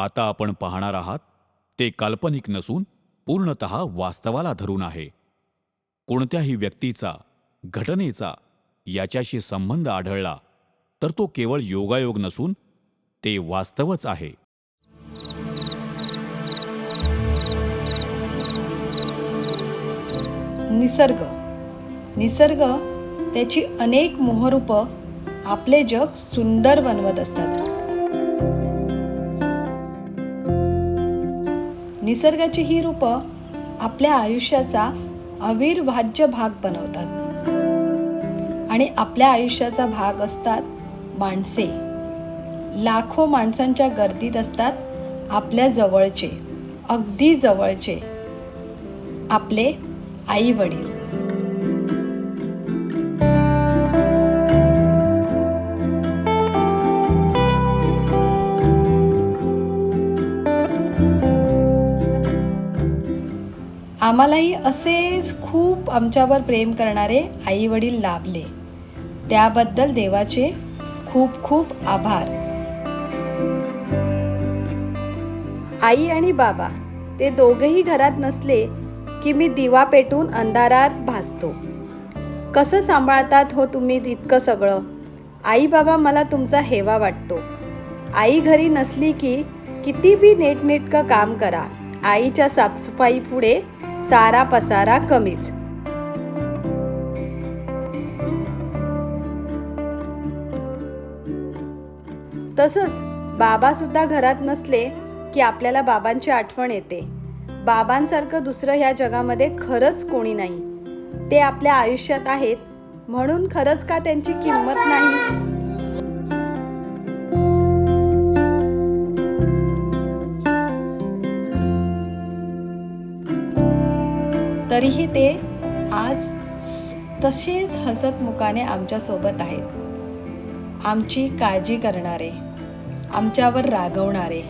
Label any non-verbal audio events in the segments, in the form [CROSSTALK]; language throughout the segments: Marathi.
आता आपण पाहणार आहात ते काल्पनिक नसून पूर्णत वास्तवाला धरून आहे. कोणत्याही व्यक्तीचा घटनेचा याच्याशी संबंध आढळला तर तो केवळ योगायोग नसून ते वास्तवच आहे. निसर्ग. निसर्ग त्याची अनेक मोहरूप आपले जग सुंदर बनवत असतात. निसर्गाची ही रूपं आपल्या आयुष्याचा अविर्भाज्य भाग बनवतात. आणि आपल्या आयुष्याचा भाग असतात माणसे. लाखो माणसांच्या गर्दीत असतात आपल्या जवळचे अगदी जवळचे आपले आई वडील आम्हालाही असेच खूप आमच्यावर प्रेम करणारे आई वडील लाभले. त्याबद्दल देवाचे खूप खूप आभार. आई आणि बाबा ते दोघेही घरात नसले की मी दिवा पेटून अंधारात भासतो. कसं सांभाळतात हो तुम्ही इतकं सगळं? आई बाबा मला तुमचा हेवा वाटतो. आई घरी नसली की किती बी नेटनेटकं काम करा. आईच्या साफसफाई पुढे सारा पसारा कमीच. तसंच बाबा सुद्धा घरात नसले की आपल्याला बाबांची आठवण येते. बाबांसारखं दुसरं ह्या जगामध्ये खरंच कोणी नाही. ते आपल्या आयुष्यात आहेत म्हणून खरंच का त्यांची किंमत नाही? तरीही ते आज तसेच हसत मुखाने आमच्यासोबत आहेत. आमची काळजी करणारे आमच्यावर रागवणारे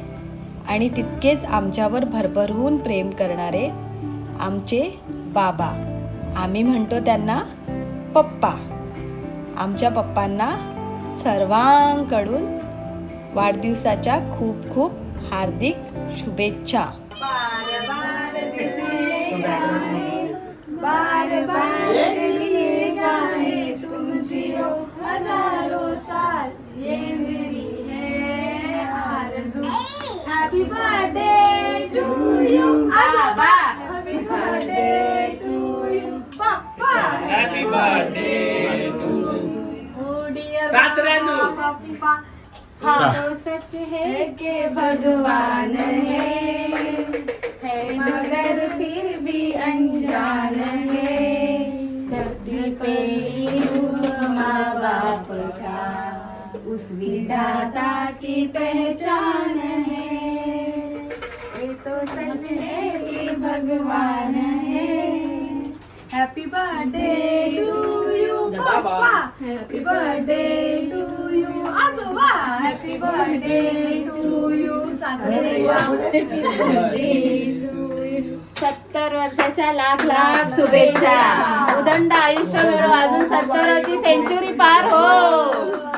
आणि तितकेच आमच्यावर भरभरवून प्रेम करणारे आमचे बाबा. आम्ही म्हणतो त्यांना पप्पा. आमच्या पप्पांना सर्वांकडून वाढदिवसाच्या खूप खूप हार्दिक शुभेच्छा. बार बार लिए गाए तुम जियो हज़ारों साल ये मेरी है आरज़ू। हैप्पी बर्थडे टू यू आबा हैप्पी बर्थडे टू यू पापा। Happy birthday to oh dear सासरेनु पापा हाँ, हाँ। तो सच है के भगवान है। मगर फिर भी अनजान है। पे माँ बाप का उस विधाता की पहचान है। ये तो सच है कि भगवान है। हैप्पी बर्थडे टू यू पापा हैप्पी बर्थडे टू यू आजोबा हैप्पी बर्थडे टू यू सासरेबा हैप्पी बर्थडे सत्तर वर्षाच्या लाख लाख शुभेच्छा. उदंड आयुष्य मिळो. अजून सत्तरची सेंचुरी पार हो.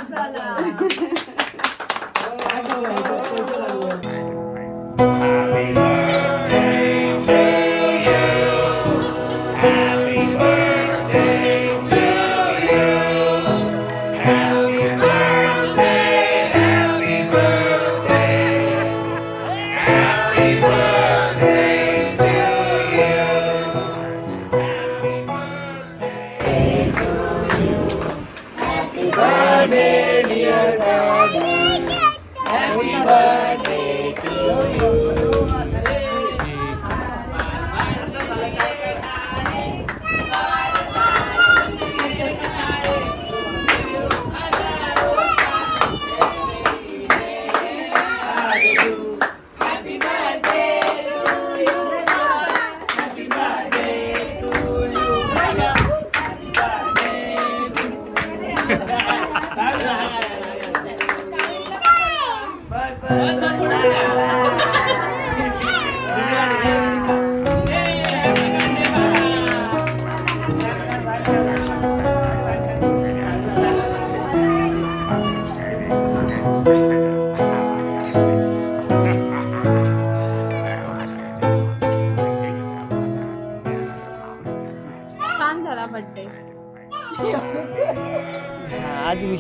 and be a Happy birthday.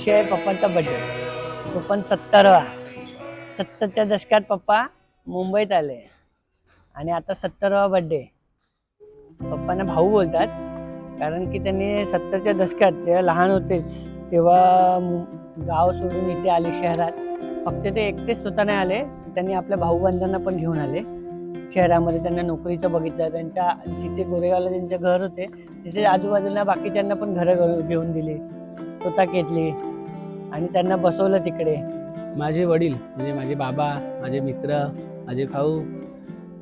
विषय आहे पप्पांचा बड्डे तो पण सत्तरवा. सत्तरच्या दशकात पप्पा मुंबईत आले. आणि आता सत्तरवा बड्डे पप्पांना भाऊ बोलतात कारण की त्यांनी सत्तरच्या दशकात जेव्हा लहान होतेच तेव्हा गाव सोडून इथे आले शहरात. फक्त ते एकटेच स्वतः नाही आले त्यांनी आपल्या भाऊबंधांना पण घेऊन आले. शहरामध्ये त्यांना नोकरीचं बघितलं त्यांच्या जिथे गोरेगावला त्यांचे घर होते तिथे आजूबाजूला बाकीच्यांना पण घरं घेऊन दिली. स्वतः घेतली आणि त्यांना बसवलं तिकडे. माझे वडील म्हणजे माझे बाबा माझे मित्र माझे भाऊ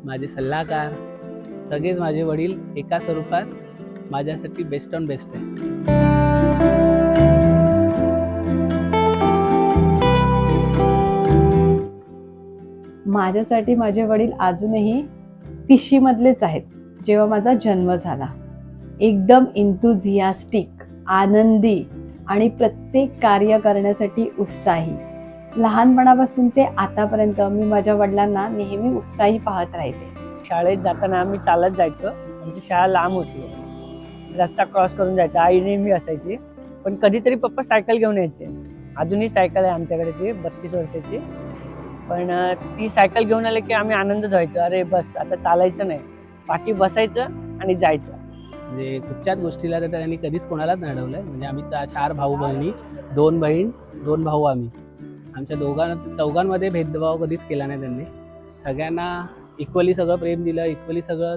माझे सल्लागार सगळेच माझे वडील एका स्वरूपात माझ्यासाठी बेस्ट ऑन बेस्ट आहे. माझ्यासाठी माझे वडील अजूनही तिशीमधलेच आहेत. जेव्हा माझा जन्म झाला एकदम इंथुझियास्टिक आनंदी आणि प्रत्येक कार्य करण्यासाठी उत्साही. लहानपणापासून ते आतापर्यंत मी माझ्या वडिलांना नेहमी उत्साही पाहत राहिले शाळेत जाताना आम्ही चालत जायचो. आमची शाळा लांब होती. रस्ता क्रॉस करून जायचा. आई नेहमी असायची. पण कधीतरी पप्पा सायकल घेऊन यायचे. अजूनही सायकल आहे आमच्याकडे ती बत्तीस वर्षाची. पण ती सायकल घेऊन आले की आम्ही आनंद व्हायचो अरे बस आता चालायचं नाही. पाठी बसायचं आणि जायचं. म्हणजे कुठच्याच गोष्टीला तर त्यांनी कधीच कोणालाच नाही अडवलं म्हणजे आम्ही चा चार भाऊ बहिणी दोन बहीण दोन भाऊ आम्ही. आमच्या दोघां चौघांमध्ये भेदभाव कधीच केला नाही त्यांनी. सगळ्यांना इक्वली सगळं प्रेम दिलं इक्वली सगळं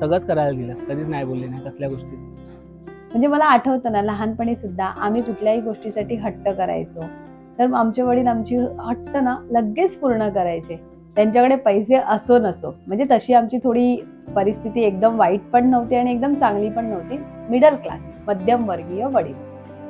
सगळंच करायला दिलं. कधीच नाही बोलले नाही कसल्या गोष्टीत. म्हणजे मला आठवतं ना लहानपणी सुद्धा आम्ही कुठल्याही गोष्टीसाठी हट्ट करायचो. तर आमचे वडील आमची हट्ट ना लगेच पूर्ण करायचे. त्यांच्याकडे पैसे असो नसो. म्हणजे तशी आमची थोडी परिस्थिती एकदम वाईट पण नव्हती आणि एकदम चांगली पण नव्हती. मिडल क्लास मध्यमवर्गीय वडील.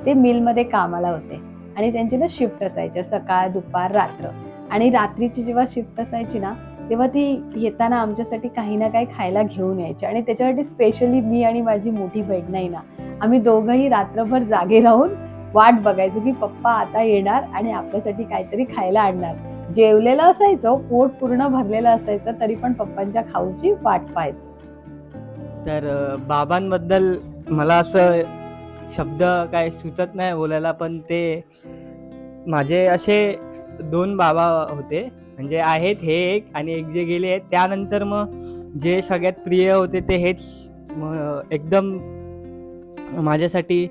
ते मिलमध्ये कामाला होते आणि त्यांची ना शिफ्ट असायच्या सकाळ दुपार रात्र. आणि रात्रीची जेव्हा शिफ्ट असायची ना तेव्हा ती येताना आमच्यासाठी काही ना काही खायला घेऊन यायची. आणि त्याच्यासाठी स्पेशली मी आणि माझी मोठी बहीण नाही ना आम्ही दोघंही रात्रभर जागे राहून वाट बघायचो की पप्पा आता येणार आणि आपल्यासाठी काहीतरी खायला आणणार. जेवलेलं असायचं पोट पूर्ण भरलेलं असायचं तरी पण पप्पांच्या खाऊची वाट पाहायचं. तर बाबांबद्दल मला असं शब्द काय सुचत नाही बोलायला पण ते माझे असे दोन बाबा होते. म्हणजे आहेत हे एक आणि एक जे गेले आहेत त्यानंतर मग जे सगळ्यात प्रिय होते ते हेच एकदम माझ्यासाठी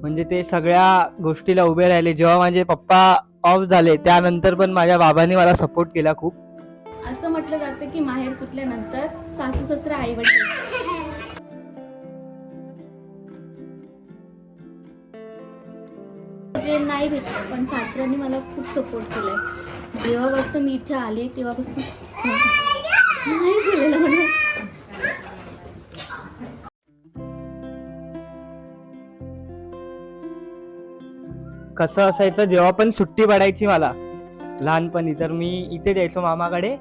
म्हणजे ते सगळ्या गोष्टीला उभे राहिले. जेव्हा माझे पप्पा ऑफ झाले. त्यानंतर पण माझ्या बाबांनी मला सपोर्ट केला खूप. असं म्हटलं जातं की माहेर सुटल्यानंतर सासू ससरा आई वडील नाही भेटलं पण सासऱ्यांनी मला खूप सपोर्ट केलाय. जेव्हापासून मी इथे आले तेव्हापासून नाही केलेलं म्हणून. कसं असायचं जेव्हा पण सुट्टी पडायची मला लहानपणी तर मी इथे जायचो मामाकडे.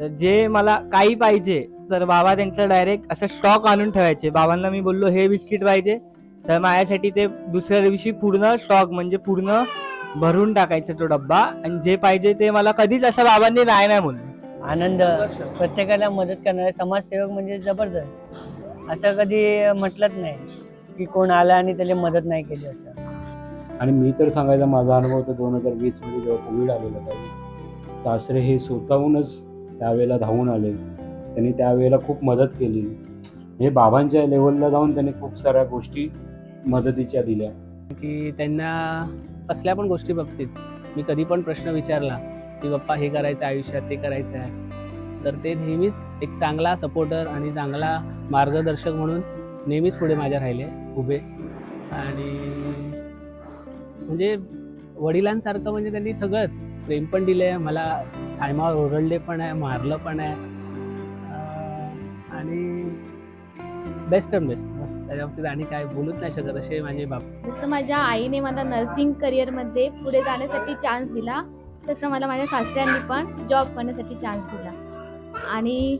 तर जे मला काही पाहिजे तर बाबा त्यांचं डायरेक्ट असं स्टॉक आणून ठेवायचे. बाबांना मी बोललो हे बिस्किट पाहिजे. तर माझ्यासाठी ते दुसऱ्या दिवशी पूर्ण स्टॉक म्हणजे पूर्ण भरून टाकायचं तो डब्बा. आणि जे पाहिजे ते मला कधीच असं बाबांनी नाही नाही बोलले. आनंद प्रत्येकाला मदत करणारे समाजसेवक म्हणजे जबरदस्त. असं कधी म्हटलंच नाही की कोण आलं आणि त्याला मदत नाही केली असं. आणि मी तर सांगायला माझा अनुभव तर दोन हजार वीसमध्ये जेव्हा कोविड आलेला त्यावेळी सासरे हे स्वतःहूनच त्यावेळेला धावून आले. त्यांनी त्यावेळेला खूप मदत केली. हे बाबांच्या लेवलला जाऊन त्यांनी खूप साऱ्या गोष्टी मदतीच्या दिल्या. की त्यांना कसल्या पण गोष्टी बाबतीत मी कधी पण प्रश्न विचारला की बाप्पा हे करायचं आयुष्यात ते करायचं आहे. तर ते नेहमीच एक चांगला सपोर्टर आणि चांगला मार्गदर्शक म्हणून नेहमीच पुढे माझ्या राहिले उभे. आणि म्हणजे वडिलांसारखं म्हणजे त्यांनी सगळंच. प्रेम पण दिलं आहे मला टायमावर ओरडले पण आहे मारलं पण आहे. आणि बेस्ट अँड बेस्ट बस त्याच्या बाबतीत आणि काय बोलूच नाही शकत असे माझे बाप. जसं माझ्या आईने मला नर्सिंग करिअरमध्ये पुढे जाण्यासाठी चान्स दिला तसं मला माझ्या सासऱ्यांनी पण जॉब करण्यासाठी चान्स दिला. आणि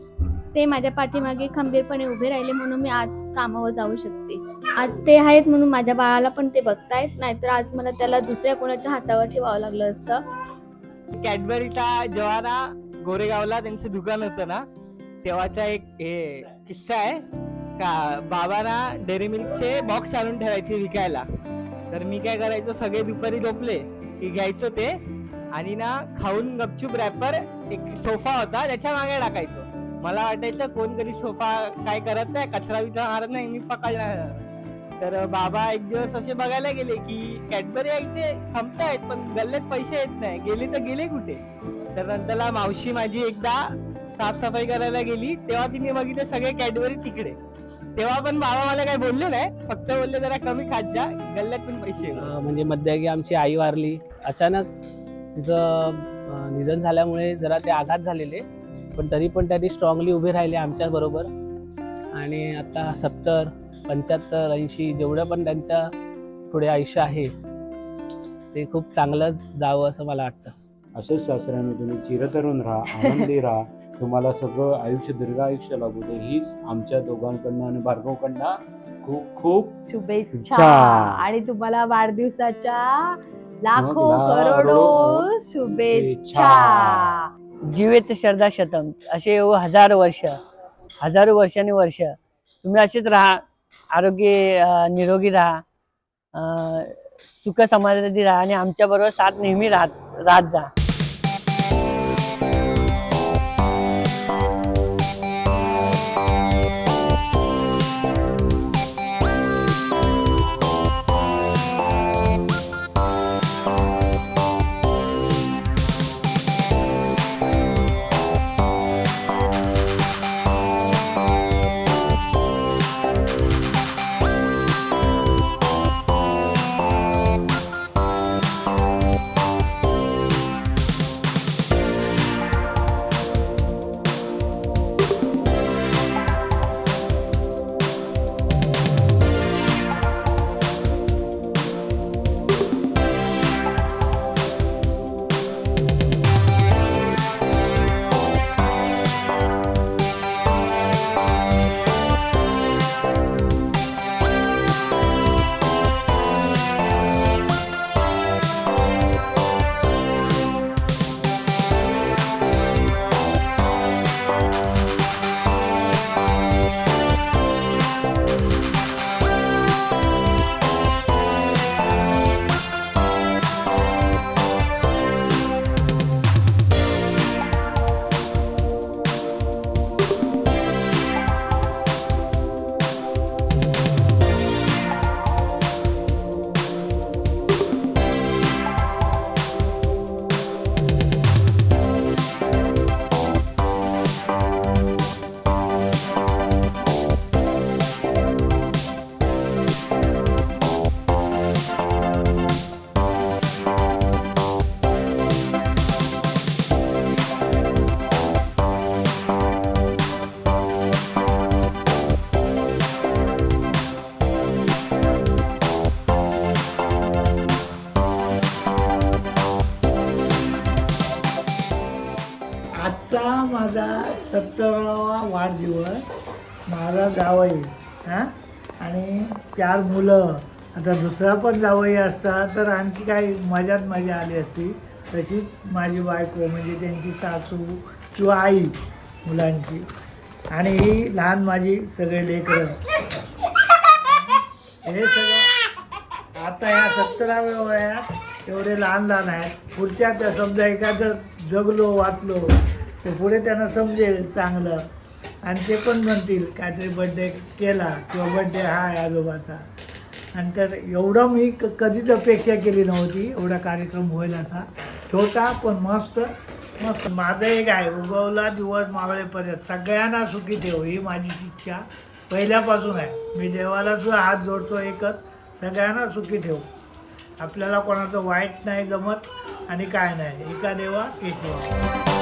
ते माझ्या पाठीमागे खंबीरपणे उभे राहिले म्हणून मी आज कामावर जाऊ शकते. आज ते आहेत म्हणून माझ्या बाळाला पण ते बघतायत. नाहीतर आज मला त्याला दुसऱ्या कोणाच्या हातावर ठेवावं लागलं असतं. कॅडबरीचा जेव्हा ना गोरेगावला त्यांचं दुकान होतं ना तेव्हाचा एक हे किस्सा आहे. का बाबा ना डेअरी मिल्कचे बॉक्स आणून ठेवायचे विकायला. तर मी काय करायचो सगळे दुपारी झोपले की घ्यायचो ते आणि ना खाऊन गपचूप रॅपर एक सोफा होता त्याच्यामागे टाकायचो. मला वाटायचं कोण कधी सोफा काय करत नाही कचरा विचार मारत नाही मी पकडला तर बाबा एक दिवस असे बघायला गेले की कॅडबरी ऐकते संपत संपतायत पण गल्ल्यात पैसे येत नाही. गेले तर गेले कुठे? तर नंतरला मावशी माझी एकदा साफसफाई करायला गेली. तेव्हा तिने बघितलं सगळे कॅडबरी तिकडे. तेव्हा पण बाबा मला काही बोलले नाही. फक्त बोलले जरा कमी खात जा. गल्ल्यातून पैसे म्हणजे मध्यगी आमची आई वारली. अचानक तिचं निधन झाल्यामुळे जरा ते आघात झालेले. पण तरी पण त्यांनी स्ट्रॉंगली उभे राहिले आमच्या बरोबर आणि आता सत्तर पंच्याहत्तर ऐंशी जेवढं पण त्यांच्या पुढे आयुष्य आहे ते खूप चांगलं जावं असं मला वाटतं. असंच सासऱ्याने तुम्ही चिरतरुण राहा आनंदी [LAUGHS] राहा. तुम्हाला सगळं आयुष्य दीर्घ आयुष्य लागू दे. हीच आमच्या दोघांकडनं आणि भार्गवकडनं खूप खूप शुभेच्छा. आणि तुम्हाला वाढदिवसाच्या लाखो लाखो करोडो शुभेच्छा. जीवेत श्रद्धा शतम. असे हजार वर्ष हजारो वर्षांनी वर्ष. तुम्ही असेच राहा. आरोग्य निरोगी राहा. सुख समाधानी राहा आणि आमच्याबरोबर साथ नेहमी राहत राहत जा. जावई हां? आणि चार मुलं. आता दुसरा पण जावई असता तर आणखी काही मजाच मजा आली असती. तशीच माझी बायको म्हणजे त्यांची सासू किंवा आई मुलांची. आणि ही लहान माझी सगळे लेकरं. हे सगळं आता ह्या सत्तराव्या वयात एवढे लहान लहान आहेत. पुढच्या त्या समजा एखादं जगलो वाचलो तर पुढे त्यांना समजेल चांगलं. आणि ते पण म्हणतील काहीतरी बड्डे केला किंवा बड्डे हा आहे आजोबाचा. आणि तर एवढं मी क कधीच अपेक्षा केली नव्हती एवढा कार्यक्रम होईल असा. छोटा पण मस्त मस्त. माझं एक आहे उगवला दिवस मावळेपर्यंत. सगळ्यांना सुखी ठेव ही माझी इच्छा पहिल्यापासून आहे. मी देवाला सुद्धा हात जोडतो एकच. सगळ्यांना सुखी ठेव. आपल्याला कोणाचं वाईट नाही जमत आणि काय नाही. एका देवा. केशवा